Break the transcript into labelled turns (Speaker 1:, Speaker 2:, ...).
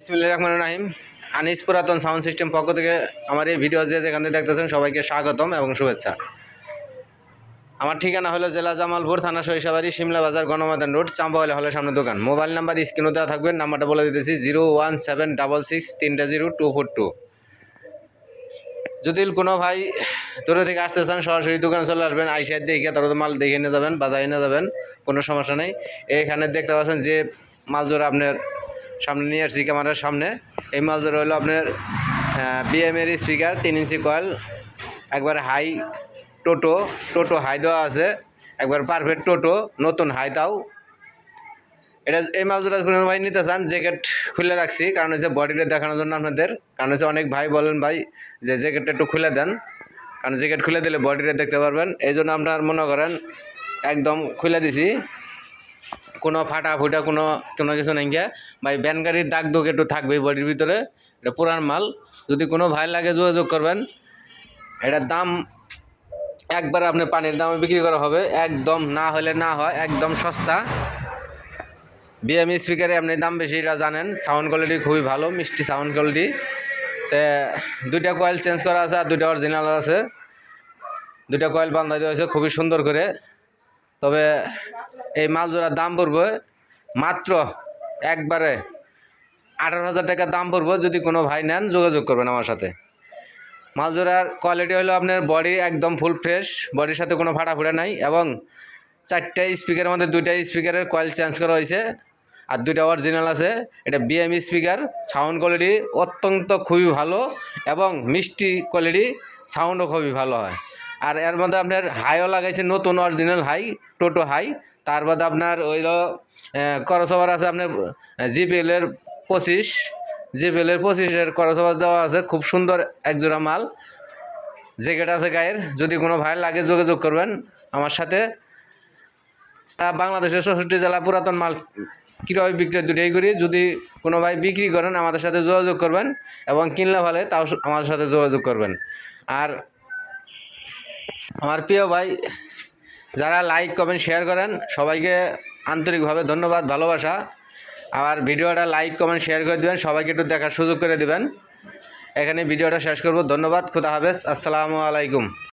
Speaker 1: রহমান রাহিম। আনিস পুরাতন sound system পক্ষ থেকে আমার এই ভিডিও যে যেখান থেকে দেখতেছেন সবাইকে স্বাগতম এবং শুভেচ্ছা। আমার ঠিকানা হলো জেলা জামালপুর, থানা সরিষাবাড়ি, সিমলা বাজার গণমাদান রোড, চাম্পাওয়ালি হলের সামনে দোকান। মোবাইল নাম্বার স্ক্রিনও দেওয়া থাকবে, নাম্বারটা বলে দিতেছি zero one seven double six তিনটা জিরো টু ফোর টু। যদি কোনো ভাই দূরে থেকে আসতে চান, সরাসরি দোকানে চলে আসবেন আইসার দেখে তারপর মাল দেখে নিয়ে যাবেন, বাজারে নিয়ে যাবেন, কোনো সমস্যা নেই। এখানে দেখতে পাচ্ছেন যে মাল জোড়া আপনার সামনে নিয়ে আসছি ক্যামেরার সামনে। এই মাল জোড়া হলো আপনার বিএমের স্পিকার তিন ইঞ্চি কয়েল একবার হাই টোটো টোটো হাই দেওয়া আছে, একবার পারফেক্ট টোটো নতুন হাই তাও। এটা, এই জোড়া কোনো ভাই নিতে চান জ্যাকেট খুলে রাখছি, কারণ হচ্ছে বডিটা দেখানোর জন্য আপনাদের, কারণ হচ্ছে অনেক ভাই বলেন ভাই যে জ্যাকেটটা একটু খুলে দেন, কারণ জ্যাকেট খুলে দিলে বডিটা দেখতে পারবেন। এই জন্য আপনার মনে করেন, একদম খুলে দিছি। কোনো ফাটা ফুটা কোনো কোনো কিছু নেই গিয়া ভাই, ভ্যান গাড়ির দাগ দুগ একটু থাকবে বডির ভিতরে। এটা পুরান মাল। যদি কোনো ভাই লাগে যোগাযোগ করবেন এটার দাম একবার আপনি পানির দামে বিক্রি করা হবে। একদম না হলে না হয়, একদম সস্তা। বিএম স্পিকারে আপনি দাম বেশি, এটা জানেন। সাউন্ড কোয়ালিটি খুবই ভালো, মিষ্টি সাউন্ড কোয়ালিটি তে দুইটা কয়েল চেঞ্জ করা আছে আর দুইটা অরিজিনাল আছে। দুইটা কয়েল বান্ধা দেওয়া হয়েছে, খুবই সুন্দর করে। তবে এই মাল জোড়ার দাম পড়বে মাত্র একবারে আঠারো হাজার টাকা দাম পড়বে যদি কোনো ভাই নেন, যোগাযোগ করবেন আমার সাথে। মাল জোড়ার কোয়ালিটি হলো আপনার বডি একদম ফুল ফ্রেশ বডির সাথে কোনো ফাটা ফুটা নাই এবং চারটা স্পিকারের মধ্যে দুইটা স্পিকারের কয়েল চেঞ্জ করা হয়েছে আর দুইটা অরিজিনাল আছে। এটা বিএম স্পিকার সাউন্ড কোয়ালিটি অত্যন্ত খুবই ভালো এবং মিষ্টি কোয়ালিটি সাউন্ডও খুবই ভালো হয়। আর এর মধ্যে আপনার হাইও লাগাইছে, নতুন অরিজিনাল হাই টোটো হাই তার বাদে আপনার ওই করসভার আছে আপনার জিপিএলের পঁচিশ। জিপিএলের পঁচিশের করসভার দেওয়া আছে, খুব সুন্দর একজোড়া মাল। জ্যাকেট আছে গায়ের, যদি কোনো ভাই লাগে যোগাযোগ করবেন আমার সাথে। বাংলাদেশের চৌষট্টি জেলা পুরাতন মাল ক্রয় বিক্রয় দুটোই করি। যদি কোনো ভাই বিক্রি করেন, আমাদের সাথে যোগাযোগ করবেন এবং কিনলে ভালো তাও আমাদের সাথে যোগাযোগ করবেন। আর আমার প্রিয় ভাই, যারা লাইক কমেন্ট শেয়ার করেন, সবাইকে আন্তরিকভাবে ধন্যবাদ, ভালোবাসা। আর ভিডিওটা লাইক কমেন্ট শেয়ার করে দেবেন, সবাইকে একটু দেখার সুযোগ করে দেবেন। এখানে ভিডিওটা শেষ করব। ধন্যবাদ, খুদা হাফেজ। আসসালামু আলাইকুম।